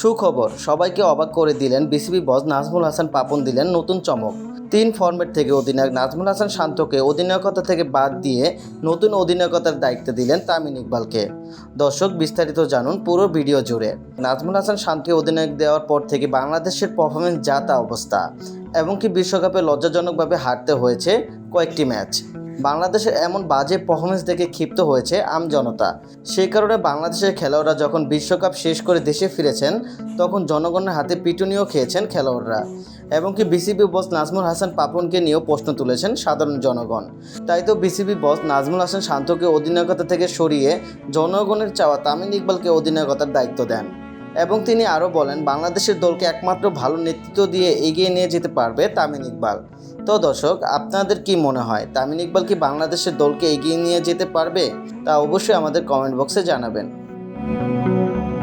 সুখবর, সবাইকে অবাক করে দিলেন বিসিবি বস নাজমুল হাসান পাপন দিলেন নতুন চমক। তিন ফর্মেট থেকে অধিনায়ক নাজমুল হাসান শান্তকে অধিনায়কতা থেকে বাদ দিয়ে নতুন অধিনায়কতার দায়িত্ব দিলেন তামিম ইকবালকে। দর্শক, বিস্তারিত জানুন পুরো ভিডিও জুড়ে। নাজমুল হাসান শান্তকে অধিনায়ক দেওয়ার পর থেকে বাংলাদেশের পারফরমেন্স যা তা অবস্থা। এমনকি বিশ্বকাপে লজ্জাজনকভাবে হারতে হয়েছে কয়েকটি ম্যাচ। বাংলাদেশের এমন বাজে পারফরমেন্স দেখে ক্ষিপ্ত হয়েছে আমজনতা সেই কারণে বাংলাদেশের খেলোয়াড়রা যখন বিশ্বকাপ শেষ করে দেশে ফিরেছেন, তখন জনগণের হাতে পিটুনিও খেয়েছেন খেলোয়াড়রা। এমনকি বিসিবি বস নাজমুল হাসান পাপনকে নিয়েও প্রশ্ন তুলেছেন সাধারণ জনগণ। তাই তো বিসিবি বস নাজমুল হাসান শান্তকে অধিনায়কতা থেকে সরিয়ে জনগণের চাওয়া তামিম ইকবালকে অধিনায়কতার দায়িত্ব দেন। এবং তিনি আরও বলেন, বাংলাদেশের দলকে একমাত্র ভালো নেতৃত্ব দিয়ে এগিয়ে নিয়ে যেতে পারবে তামিম ইকবাল। তো দর্শক, আপনাদের কি মনে হয়, তামিম ইকবাল কি বাংলাদেশের দলকে এগিয়ে নিয়ে যেতে পারবে? তা অবশ্যই আমাদের কমেন্ট বক্সে জানাবেন।